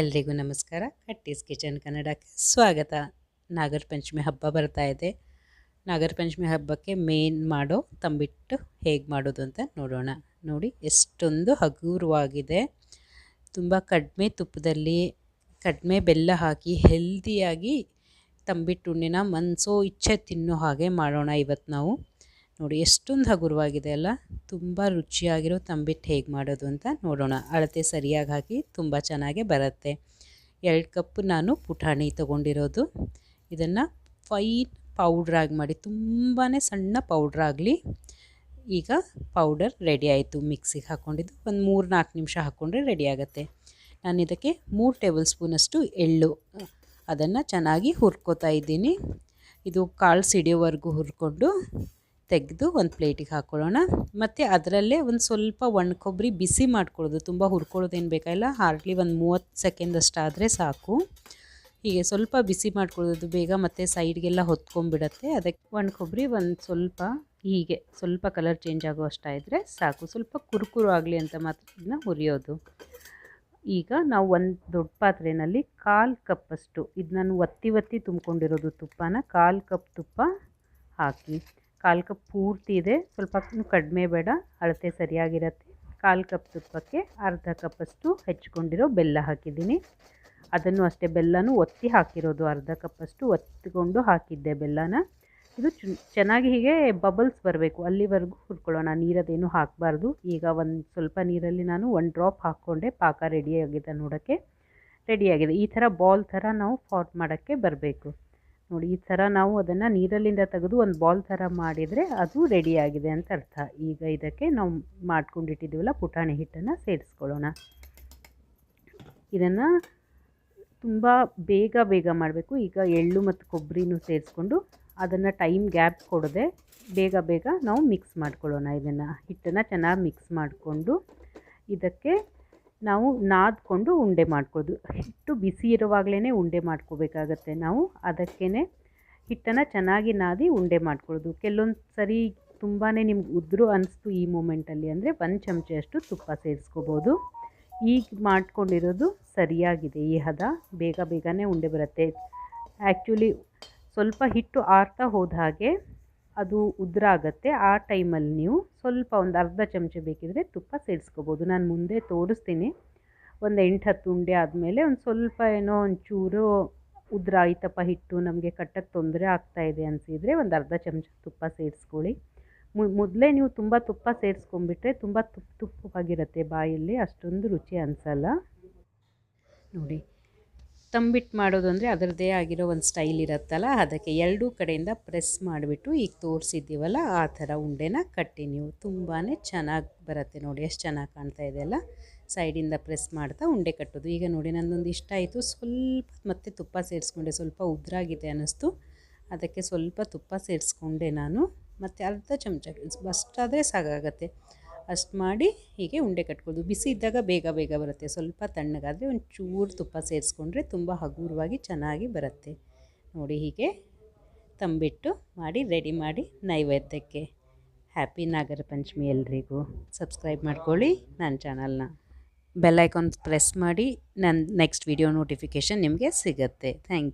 ಎಲ್ರಿಗೂ ನಮಸ್ಕಾರ. ಕಟ್ಟೀಸ್ ಕಿಚನ್ ಕನ್ನಡಕ್ಕೆ ಸ್ವಾಗತ. ನಾಗರ ಪಂಚಮಿ ಹಬ್ಬ ಬರ್ತಾ ಇದೆ. ನಾಗರ ಪಂಚಮಿ ಹಬ್ಬಕ್ಕೆ ಮೇನ್ ಮಾಡೋ ತಂಬಿಟ್ಟು ಹೇಗೆ ಮಾಡೋದು ಅಂತ ನೋಡೋಣ. ನೋಡಿ, ಎಷ್ಟೊಂದು ಹಗುರವಾಗಿದೆ. ತುಂಬ ಕಡಿಮೆ ತುಪ್ಪದಲ್ಲಿ ಕಡಿಮೆ ಬೆಲ್ಲ ಹಾಕಿ ಹೆಲ್ದಿಯಾಗಿ ತಂಬಿಟ್ಟು ಉಣ್ಣಿನ ಮನಸೋ ಇಚ್ಛೆ ತಿನ್ನೋ ಹಾಗೆ ಮಾಡೋಣ ಇವತ್ತು ನಾವು. ನೋಡಿ, ಎಷ್ಟೊಂದು ಹಗುರವಾಗಿದೆ ಅಲ್ಲ? ತುಂಬ ರುಚಿಯಾಗಿರೋ ತಂಬಿಟ್ಟು ಹೇಗೆ ಮಾಡೋದು ಅಂತ ನೋಡೋಣ. ಅಳತೆ ಸರಿಯಾಗಿ ಹಾಕಿ ತುಂಬ ಚೆನ್ನಾಗೇ ಬರುತ್ತೆ. ಎರಡು ಕಪ್ ನಾನು ಪುಟಾಣಿ ತೊಗೊಂಡಿರೋದು. ಇದನ್ನು ಫೈನ್ ಪೌಡ್ರಾಗಿ ಮಾಡಿ ತುಂಬಾ ಸಣ್ಣ ಪೌಡ್ರಾಗಲಿ ಈಗ ಪೌಡರ್ ರೆಡಿ ಆಯಿತು. ಮಿಕ್ಸಿಗೆ ಹಾಕ್ಕೊಂಡಿದ್ದು ಒಂದು ಮೂರು ನಾಲ್ಕು ನಿಮಿಷ ಹಾಕ್ಕೊಂಡ್ರೆ ರೆಡಿ ಆಗುತ್ತೆ. ನಾನು ಇದಕ್ಕೆ ಮೂರು ಟೇಬಲ್ ಸ್ಪೂನಷ್ಟು ಎಳ್ಳು, ಅದನ್ನು ಚೆನ್ನಾಗಿ ಹುರ್ಕೋತಾ ಇದ್ದೀನಿ. ಇದು ಕಾಳು ಸಿಡಿಯೋವರೆಗೂ ಹುರ್ಕೊಂಡು ತೆಗೆದು ಒಂದು ಪ್ಲೇಟಿಗೆ ಹಾಕ್ಕೊಳ್ಳೋಣ. ಮತ್ತು ಅದರಲ್ಲೇ ಒಂದು ಸ್ವಲ್ಪ ಒಣ ಕೊಬ್ಬರಿ ಬಿಸಿ ಮಾಡ್ಕೊಳ್ಳೋದು. ತುಂಬ ಹುರ್ಕೊಳ್ಳೋದೇನು ಬೇಕಾಗಿಲ್ಲ ಹಾರ್ಡ್ಲಿ ಒಂದು ಮೂವತ್ತು ಸೆಕೆಂಡ್ ಅಷ್ಟಾದರೆ ಸಾಕು. ಹೀಗೆ ಸ್ವಲ್ಪ ಬಿಸಿ ಮಾಡ್ಕೊಳ್ಳೋದು ಬೇಗ ಮತ್ತು ಸೈಡ್ಗೆಲ್ಲ ಹೊತ್ಕೊಂಡ್ಬಿಡತ್ತೆ. ಅದಕ್ಕೆ ಒಣ ಕೊಬ್ಬರಿ ಒಂದು ಸ್ವಲ್ಪ ಹೀಗೆ ಸ್ವಲ್ಪ ಕಲರ್ ಚೇಂಜ್ ಆಗೋ ಅಷ್ಟಾಯಿದ್ರೆ ಸಾಕು. ಸ್ವಲ್ಪ ಕುರುಕುರು ಆಗಲಿ ಅಂತ ಮಾತ್ರ ಇದನ್ನ ಹುರಿಯೋದು. ಈಗ ನಾವು ಒಂದು ದೊಡ್ಡ ಪಾತ್ರೆಯಲ್ಲಿ ಕಾಲು ಕಪ್ಪಷ್ಟು, ಇದು ನಾನು ಒತ್ತಿ ಒತ್ತಿ ತುಂಬ್ಕೊಂಡಿರೋದು ತುಪ್ಪನ, ಕಾಲು ಕಪ್ ತುಪ್ಪ ಹಾಕಿ. ಕಾಲು ಕಪ್ ಪೂರ್ತಿ ಇದೆ. ಸ್ವಲ್ಪ ಕಡಿಮೆ ಬೇಡ. ಅಳತೆ ಸರಿಯಾಗಿರುತ್ತೆ. ಕಾಲು ಕಪ್ ತುಪ್ಪಕ್ಕೆ ಅರ್ಧ ಕಪ್ಪಷ್ಟು ಹೆಚ್ಕೊಂಡಿರೋ ಬೆಲ್ಲ ಹಾಕಿದ್ದೀನಿ. ಅದನ್ನು ಅಷ್ಟೇ ಬೆಲ್ಲನೂ ಒತ್ತಿ ಹಾಕಿರೋದು. ಅರ್ಧ ಕಪ್ಪಷ್ಟು ಒತ್ತಿಕೊಂಡು ಹಾಕಿದ್ದೆ ಬೆಲ್ಲನ. ಇದು ಚೆನ್ನಾಗಿ ಹೀಗೆ ಬಬಲ್ಸ್ ಬರಬೇಕು. ಅಲ್ಲಿವರೆಗೂ ಹುರ್ಕೊಳ್ಳೋಣ. ನೀರದೇನು ಹಾಕಬಾರ್ದು. ಈಗ ಒಂದು ಸ್ವಲ್ಪ ನೀರಲ್ಲಿ ನಾನು ಒಂದು ಡ್ರಾಪ್ ಹಾಕ್ಕೊಂಡೆ. ಪಾಕ ರೆಡಿಯಾಗಿದೆ ನೋಡೋಕ್ಕೆ. ರೆಡಿಯಾಗಿದೆ. ಈ ಥರ ಬಾಲ್ ಥರ ನಾವು ಫಾರ್ಮ್ ಮಾಡೋಕ್ಕೆ ಬರಬೇಕು. ನೋಡಿ, ಈ ಥರ ನಾವು ಅದನ್ನು ನೀರಲ್ಲಿಂದ ತೆಗೆದು ಒಂದು ಬಾಲ್ ಥರ ಮಾಡಿದರೆ ಅದು ರೆಡಿಯಾಗಿದೆ ಅಂತ ಅರ್ಥ. ಈಗ ಇದಕ್ಕೆ ನಾವು ಮಾಡ್ಕೊಂಡಿಟ್ಟಿದ್ದೀವಲ್ಲ ಪುಟಾಣಿ ಹಿಟ್ಟನ್ನು ಸೇರಿಸ್ಕೊಳ್ಳೋಣ. ಇದನ್ನು ತುಂಬ ಬೇಗ ಬೇಗ ಮಾಡಬೇಕು. ಈಗ ಎಳ್ಳು ಮತ್ತು ಕೊಬ್ಬರಿನೂ ಸೇರಿಸ್ಕೊಂಡು ಅದನ್ನು ಟೈಮ್ ಗ್ಯಾಪ್ ಕೊಡದೆ ಬೇಗ ಬೇಗ ನಾವು ಮಿಕ್ಸ್ ಮಾಡ್ಕೊಳ್ಳೋಣ ಇದನ್ನು. ಹಿಟ್ಟನ್ನು ಚೆನ್ನಾಗಿ ಮಿಕ್ಸ್ ಮಾಡಿಕೊಂಡು ಇದಕ್ಕೆ ನಾವು ನಾದ್ಕೊಂಡು ಉಂಡೆ ಮಾಡ್ಕೊಳ್ಳೋದು ಹಿಟ್ಟು ಬಿಸಿ ಇರುವಾಗಲೇ ಉಂಡೆ ಮಾಡ್ಕೋಬೇಕಾಗತ್ತೆ ನಾವು. ಅದಕ್ಕೇ ಹಿಟ್ಟನ್ನು ಚೆನ್ನಾಗಿ ನಾದಿ ಉಂಡೆ ಮಾಡ್ಕೊಳ್ಳೋದು ಕೆಲವೊಂದು ಸರಿ ತುಂಬಾ ನಿಮ್ಗೆ ಉದ್ರು ಅನಿಸ್ತು ಈ ಮೂಮೆಂಟಲ್ಲಿ ಅಂದರೆ ಒಂದು ಚಮಚೆಯಷ್ಟು ತುಪ್ಪ ಸೇರಿಸ್ಕೋಬೋದು. ಈಗ ಮಾಡ್ಕೊಂಡಿರೋದು ಸರಿಯಾಗಿದೆ ಈ ಹದ. ಬೇಗ ಬೇಗನೆ ಉಂಡೆ ಬರುತ್ತೆ. ಆ್ಯಕ್ಚುಲಿ ಸ್ವಲ್ಪ ಹಿಟ್ಟು ಆರ್ತಾ ಹೋದ ಹಾಗೆ ಅದು ಉದ್ರ ಆಗುತ್ತೆ. ಆ ಟೈಮಲ್ಲಿ ನೀವು ಸ್ವಲ್ಪ ಒಂದು ಅರ್ಧ ಚಮಚ ಬೇಕಿದ್ರೆ ತುಪ್ಪ ಸೇರಿಸ್ಕೋಬೋದು ನಾನು ಮುಂದೆ ತೋರಿಸ್ತೀನಿ. ಒಂದು ಎಂಟು ಹತ್ತು ಉಂಡೆ ಆದಮೇಲೆ ಒಂದು ಸ್ವಲ್ಪ ಏನೋ ಒಂಚೂರು ಉದ್ರ ಆಯ್ತಪ್ಪ ಹಿಟ್ಟು ನಮಗೆ ಕಟ್ಟಕ್ಕೆ ತೊಂದರೆ ಆಗ್ತಾಯಿದೆ ಅನಿಸಿದರೆ ಒಂದು ಅರ್ಧ ಚಮಚ ತುಪ್ಪ ಸೇರಿಸ್ಕೊಳ್ಳಿ ಮೊದಲೇ ನೀವು ತುಂಬ ತುಪ್ಪ ಸೇರಿಸ್ಕೊಂಡ್ಬಿಟ್ರೆ ತುಂಬ ತುಪ್ಪ ತುಪ್ಪವಾಗಿರುತ್ತೆ ಬಾಯಲ್ಲಿ. ಅಷ್ಟೊಂದು ರುಚಿ ಅನಿಸಲ್ಲ. ನೋಡಿ ತಂಬಿಟ್ಟು ಮಾಡೋದು ಅಂದರೆ ಅದರದ್ದೇ ಆಗಿರೋ ಒಂದು ಸ್ಟೈಲ್ ಇರುತ್ತಲ್ಲ, ಅದಕ್ಕೆ ಎರಡೂ ಕಡೆಯಿಂದ ಪ್ರೆಸ್ ಮಾಡಿಬಿಟ್ಟು ಈಗ ತೋರಿಸಿದ್ದೀವಲ್ಲ, ಆ ಥರ ಉಂಡೆನ ಕಟ್ಟಿ ನೀವು. ತುಂಬಾ ಚೆನ್ನಾಗಿ ಬರುತ್ತೆ ನೋಡಿ, ಎಷ್ಟು ಚೆನ್ನಾಗಿ ಕಾಣ್ತಾ ಇದೆ ಅಲ್ಲ? ಸೈಡಿಂದ ಪ್ರೆಸ್ ಮಾಡ್ತಾ ಉಂಡೆ ಕಟ್ಟೋದು. ಈಗ ನೋಡಿ ನನ್ನೊಂದು ಇಷ್ಟ ಆಯಿತು. ಸ್ವಲ್ಪ ಮತ್ತೆ ತುಪ್ಪ ಸೇರಿಸ್ಕೊಂಡೆ. ಸ್ವಲ್ಪ ಉದ್ರಾಗಿದೆ ಅನ್ನಿಸ್ತು ಅದಕ್ಕೆ ಸ್ವಲ್ಪ ತುಪ್ಪ ಸೇರಿಸ್ಕೊಂಡೆ ನಾನು. ಮತ್ತು ಅರ್ಧ ಚಮಚ ಅಷ್ಟಾದರೆ ಸಾಕಾಗತ್ತೆ ಅಷ್ಟು ಮಾಡಿ ಹೀಗೆ ಉಂಡೆ ಕಟ್ಕೊಳ್ಳೋದು ಬಿಸಿ ಇದ್ದಾಗ ಬೇಗ ಬೇಗ ಬರುತ್ತೆ. ಸ್ವಲ್ಪ ತಣ್ಣಗಾದರೆ ಒಂದು ಚೂರು ತುಪ್ಪ ಸೇರಿಸ್ಕೊಂಡ್ರೆ ತುಂಬ ಹಗುರವಾಗಿ ಚೆನ್ನಾಗಿ ಬರುತ್ತೆ. ನೋಡಿ ಹೀಗೆ ತಂಬಿಟ್ಟು ಮಾಡಿ ರೆಡಿ ಮಾಡಿ ನೈವೇದ್ಯಕ್ಕೆ. ಹ್ಯಾಪಿ ನಾಗರ ಪಂಚಮಿ ಎಲ್ರಿಗೂ. ಸಬ್ಸ್ಕ್ರೈಬ್ ಮಾಡ್ಕೊಳ್ಳಿ ನನ್ನ ಚಾನಲ್ನ. ಬೆಲ್ಲೈಕಾನ್ ಪ್ರೆಸ್ ಮಾಡಿ ನನ್ನ ನೆಕ್ಸ್ಟ್ ವಿಡಿಯೋ ನೋಟಿಫಿಕೇಷನ್ ನಿಮಗೆ ಸಿಗುತ್ತೆ. ಥ್ಯಾಂಕ್